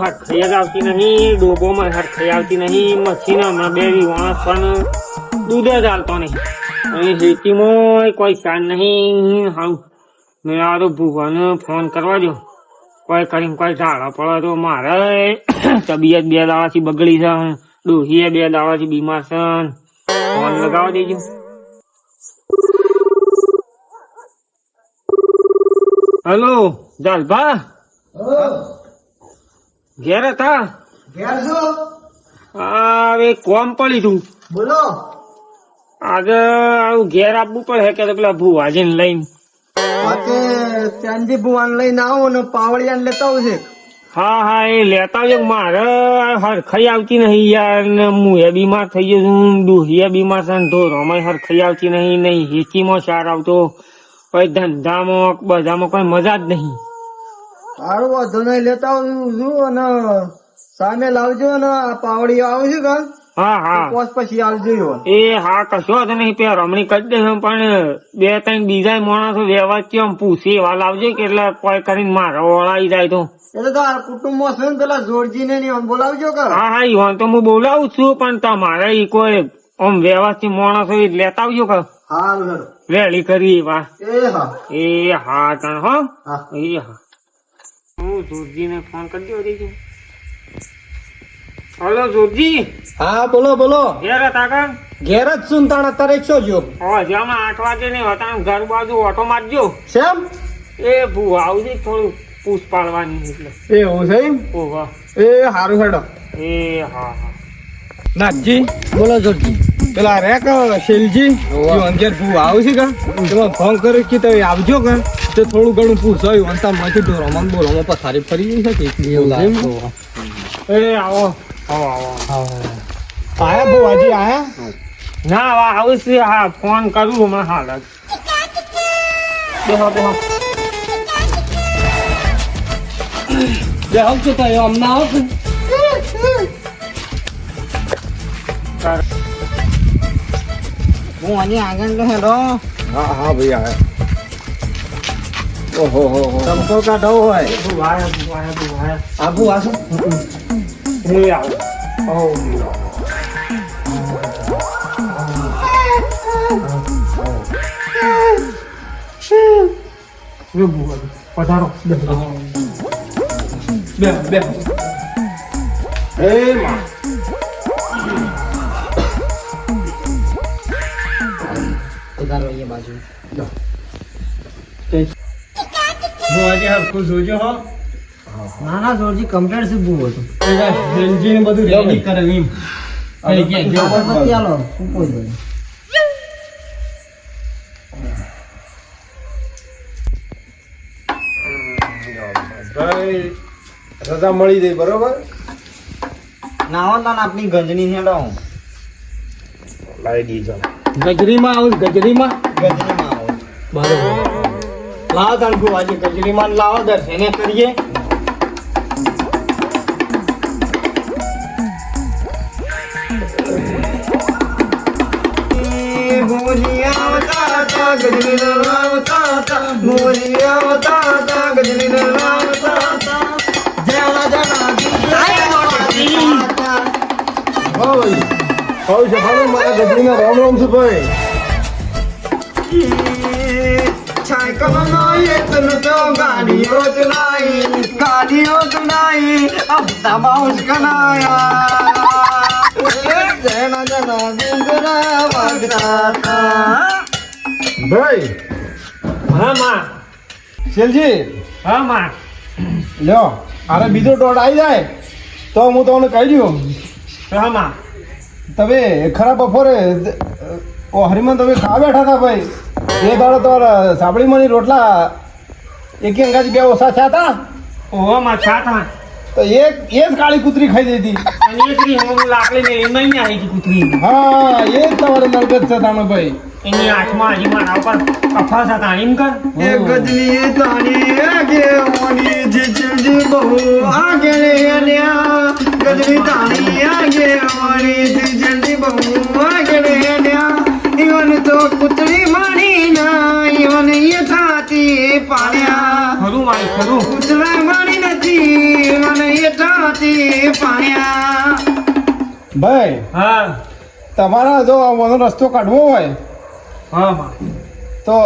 કોઈ હાથ ખાઈ જ આવતી નહીં, ડોબોમાં હરખઈ આવતી નહીં મચ્છીને હમણાં બે વી માણસ પણ દૂધ જ આવતો નહીં. અને ખેતીમાં કોઈ શાન નહીં હાઉ મેં આ તો ફોન કરવા દો કોઈ કરીને કોઈ ઝાડા પડે તો મારે તબિયત બે દાવાથી બગડી છે ડોહીએ બે દાવાથી બીમાર છે ફોન લગાવવા દેજો. હલો, જાલભા? ઘેર હતા? ઘેર છો? હવે કોમ પડી તું. બોલો. આજે આવું ઘેર આપવું પડે કે તો પેલા લઈને. ત્યાંથી ભુવાન લઈને આવો ને પાવડિયાને લેતા આવશે હા હા એ લેતા આવજો. મારે હરખાઈ આવતી નહીં યાર. ને હું એ બીમાર થઈ ગયો છું. ડોહીએ બીમાર છે ને ઢોરોમાં હરખાઈ આવતી નહીં. નહીં હેચીમાં સાર આવતો. કોઈ ધંધામાં બધામાં કોઈ મજા જ નહીં. વાંધો નહીં લેતા આવજો અને સામે લાવજો ને આ પાવડી આવજો કા? હા હા. પોસ પછી આવજો એ હા કશો જ નહીં પેલા રમણી કરી દેશે પણ બે ત્રણ બીજા માણસો વ્યવહાર કેમ પૂછી એવા લાવજો કે એટલે કોઈ કરીને મારે ઓળાઈ જાય તો. એટલે તો આ કુટુંબમાં છે ને પેલા જોરજી ને બોલાવજો કે? હા હા ઈવાન તો હું બોલાવું છું પણ તમારે ઈ કોઈ આમ વ્યવસ્થિત માણસો લેતા આવજો કે? હા વેળી રેડી કરી એવા એ હા. એ હા તણ હો. હા. એ હા. હું જોરજીને ફોન કરી દો દેજો હલો જોરજી હા બોલો બોલો. ઘેર હતા કાં? ઘેર જ છું ને તાણ છો જો. હમણાં આઠ વાગે નહીં હતા ઘર બાજુ ઓટો મારજો. શેમ? એ ભૂ આવજે થોડું પૂછ પાડવાની એટલે. હું છે એમ? ઓહો એ હારું હેડો. એ હા હા. નાથજી બોલો જોરજી પેલા રે કે શૈલજી અંગેર ભૂ આવશે કા? તમે ફોન કર્યો કે તમે આવજો કે? તો થોડું ઘણું પૂછો અંતા માંથી ઢોરોમાં ને બોરોમાં પથારી ફરી ગઈ છે કે એવું લાગે એ આવો. આવો આવો આયા ભૂ હજી આયા? ના હવે આવશે હા ફોન કરું હમણાં હાલ જ. બેહો બેહો. આવશે તો અમને આવશે હું અહીં આગળ હેલો હા હા ભાઈ આયા. ઓહો હો હો સંપો કાઢો હોય ભૂ આયા ભૂ આયા ભૂ આયા આબુ આસો એ આવો ઓ એ ભૂ પધારો બેહો બેહો બેહો એ માં પધારો અહીંયા બાજુ હું આજે હરખું જોજો હો. ના ના જોરજી કમ્પ્લેટ છે બહુ હતું રેલજી બધું રેડી કરે એમ. અગરબત્તી આલો શું કોઈ ભાઈ રજા મળી જાય બરોબર? નાવો તો આપની ગંજની હેડો લાવી દીધો ગજરીમાં આવું ગજરીમાં? ગજરીમાં આવું. બરોબર. લાવો તણકુ આજે ગજરીમાં લાવો દર્શને કરીએ ભાઈ ભાઈ છે ભાઈ મારા ગજરીના રામ રામ છે ભાઈ ગાડીઓ ચલાઈ ગાડીઓ ચલાઈ અબતા બાઉસ કનાયા જના જના ગુંગરા વાગતા ભાઈ. હા માં. શેલજી. હા માં. લ્યો આરે બીજો ટોટ આવી જાય તો હું તમને કહી દઉં. હા માં. તમે ખરા બપોરે ઓ હરિમન તમે ખા બેઠા હતા ભાઈ? એ દાડો તો સાંભળી મની રોટલા એક અંગાજી બે ઓછા થયા હતા ઓહો માં છાતા તો એક એ જ કાળી કૂતરી ખાઈ દીધી અને એક રી હું લાકડી ને એમાં નહીં આવી હતી કૂતરી. હા એ જ તમારે નરગત છે તાનો ભાઈ એની આંખમાં હજી મારા ઉપર કફા હતા એમ કર. એ ગજની તાણી આગે ઓની જીજી બહુ આગે ને ગજની તાણી આગે ઓની ભાઈ હા. તમારા જો આનો રસ્તો કાઢવો હોય હા તો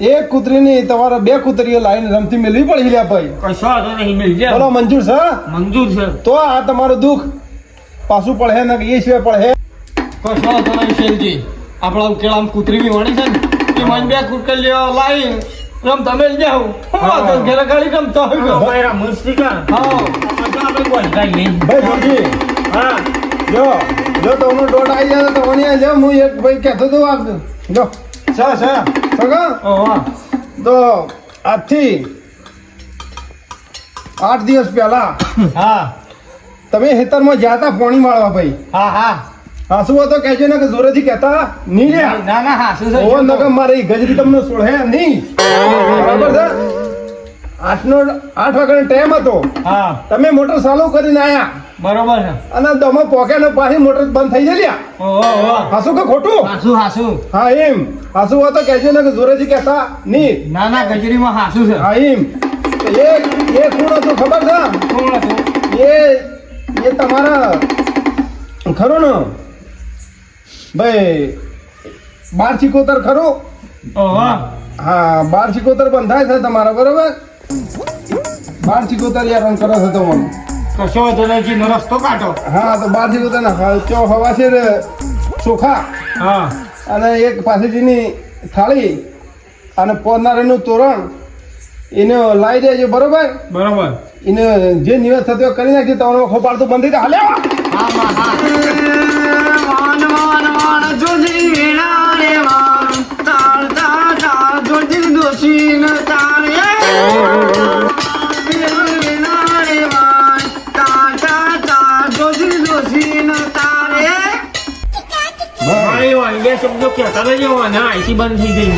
એક કૂતરીની તમારે બે કૂતરીઓ લાઈન રમતી મેળવી પડી લે ભાઈ. કશો વાંધો નહીં બોલો મંજૂર છે? મંજૂર છે. તો આ તમારું દુઃખ પાછું પડે ને એ સિવાય પડે. કશો વાંધો નહીં શેલજી. આપણા ઉકેલામ કૂતરી બી વણી છે ને એ મને બે કુટકલીઓ લાવી. રમ તમે જ જાઓ. હું વાંધો ઘેર ગાડી રમતા હોય ભાઈ મુસ્તિકા હા આપણે કોઈ કાંઈ નહીં ભાઈ જોજી. હા. જો જો તમને દોઢ આવી જાય તો મને જો હું એક ભાઈ કહેતો હતો આ જો સા સા સગા? ઓહો તો આજથી આઠ દિવસ પહેલા હા. તમે ખેતરમાં ગયા હતા પોણી માળવા ભાઈ. હા હા. હાસુ તો કહેજો ને કે જોરેથી કહેતા નહીં લ્યા ના ના હાસુ છે ઓ નગર મારી ગજરી તમને સોળે નહીં. બરાબર છે? આઠનો આઠ વાગ્યાનો ટાઈમ હતો. હા. તમે મોટર ચાલુ કરીને આયા. બરોબર છે. અને તમે પોકેટ પાછી મોટર બંધ થઈ જાય હાસુ કે ખોટું? હાસુ હાસુ. હા એમ. હાસુ હતો કહેજો ને કે જોરેથી કહેતા નહીં. ના ના ગજરીમાં હાસુ છે. હા એમ. એક એ એ કોણ હતું ખબર છે? કોણ હતું? એ એ તમારા ખરું ને? ભાઈ બાર ચિકોતર ખરું? હા બાર ચિકોતર બંધાય છે તમારા બરોબર? બાર ચિકોતર યાર કરો છો તમને કશો વાંધો નહીં રસ્તો કાઢો. હા તો બાર ચિકોતર ના હા, ચો હવા છે રે ચોખા. હા. અને એક પાસેજીની થાળી અને પોરનારીનું તોરણ. એને લાવી દેજો બરોબર? બરોબર. એને જે નિવેશ થતો કરી નાખજો. તમારો ખોપાડતું બંધ હાલ્યા ન ન બે શબ્દો કહેતા રહેજો અને આઈસી બંધ થઈ ગઈ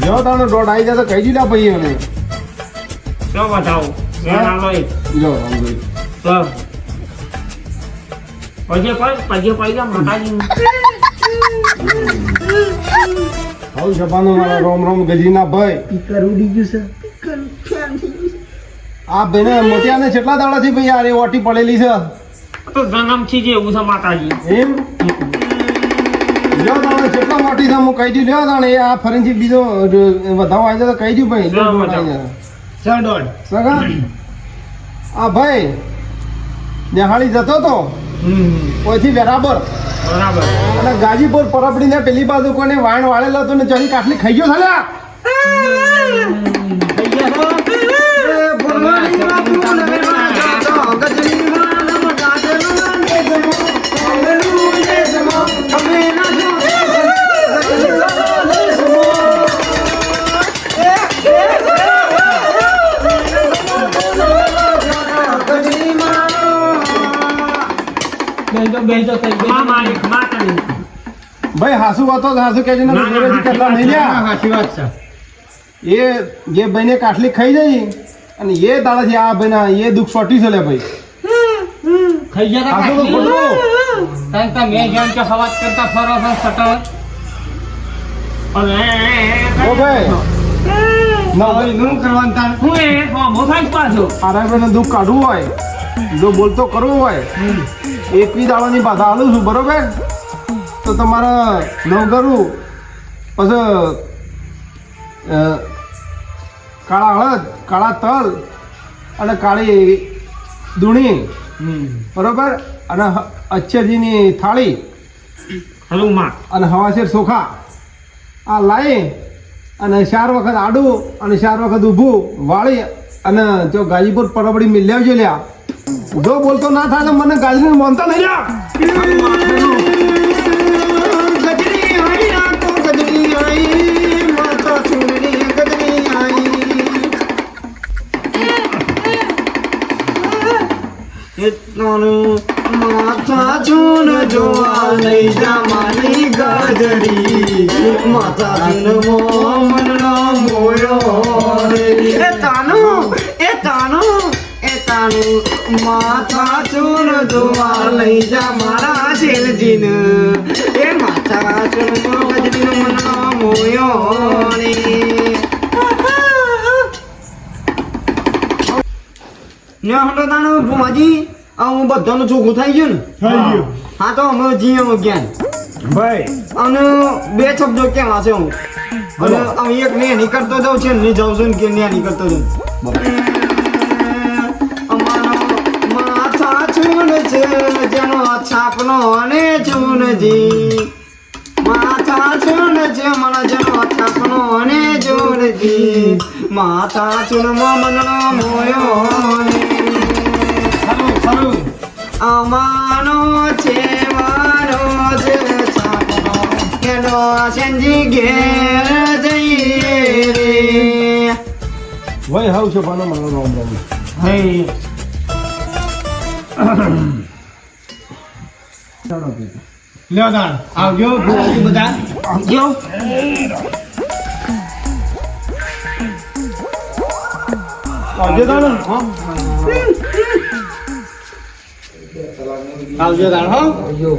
જો તાનો દોઢ આવી જાય કહી દીધા ભાઈ એને શું બતાવું જો. પછી કોઈ પછી પડી ગયા માતાજી. આવું છપાનું મારા રોમ રોમ ગજીના ભાઈ. આ બેને મોતિયાને કેટલા દાડા થી ભાઈ આરે ઓટી પડેલી છે? તો જન્મથી જ એવું છે માતાજી. એમ? લ્યો તાણે કેટલા મોટી છે હું કહી દઉં લ્યો તાણે આ ફરીથી બીજો વધાવો આવી જાય તો કહી દઉં ભાઈ. દોડ સગા? આ ભાઈ નેહાળી જતો તો? ઓયથી બરાબર બરાબર. અને ગાજીપુર પરબડીને પેલી બાજુ કોને વાણ વાળેલો હતો ને ચડી કાટલી ખાઈ ગયો થયા ગયા બેજો થઈ મારી ભાઈ હાસુ વાતો હાસુ કે ને ના, ના, કેટલા નહીં લ્યા. સાચી વાત છે. એ જે ભાઈને કાટલી ખાઈ જઈ અને એ દાડાથી આ ભાઈને એ દુઃખ સોટી છે લે ભાઈ. ખાઈ ગયા હાસુ તો તા ખોટું કારણ કે મેં કે હવાજ કરતા ફરો છો સટલ ઓ ભાઈ. ના ભાઈ નું કરવાનું તાણ હું એ હા મોફાઈ પાછો આરા ભાઈને દુઃખ કાઢવું હોય જો બોલતો કરવું હોય એકવી દાડાની બાધા આલું છું બરોબર? તો તમારે નવઘરું પછી કાળા હળદ કાળા તલ અને કાળી દૂણી બરોબર? અને અચ્છરજીની થાળી અને હવાશેર સોખા. આ લાવી અને ચાર વખત આડું અને ચાર વખત ઊભું વાળી અને જો ગાજીપુર પરબડી મિલ્યાવજો લ્યા. જો બોલતો ના થાય તો મને ગાજરી માનતા નહીં માતા ચૂન જોવા લઈ જા મારી ગાજરી. માતા ચૂન મોયો તાનું માથા ચૂન જોવા લઈ જા મારા શેલજીન એ માથા ચૂન ગજરીનો મનનો મોયો ને હંડો તાણો ભુમાજી હું બધાનું ચોખ્ખું થઈ ગયું ને હા તો અમે જીએ જ્ઞાન ભાઈ અને બે શબ્દો કેવા છે હું? અને એક ને નીકળતો જાઉં છે ને જાઉં છું કે ને એની કરતો જાઉં ચૂન જેનો છાપનો અને જૂનજી માતા ચૂન મારા જેનો છાપનો અને જૂનજી માતા ચૂનમાં મનનો મોયો અમાનો છે મારો છે છાપનો. એનો સંજી ઘેર જઈએ રે. વય હાવ છે પાનો મારો રામ રામ. હે. લ્યો તાણ. આવજો બધા. આવજો. આવજે તાણે. આવજો તાણ હો. આવજો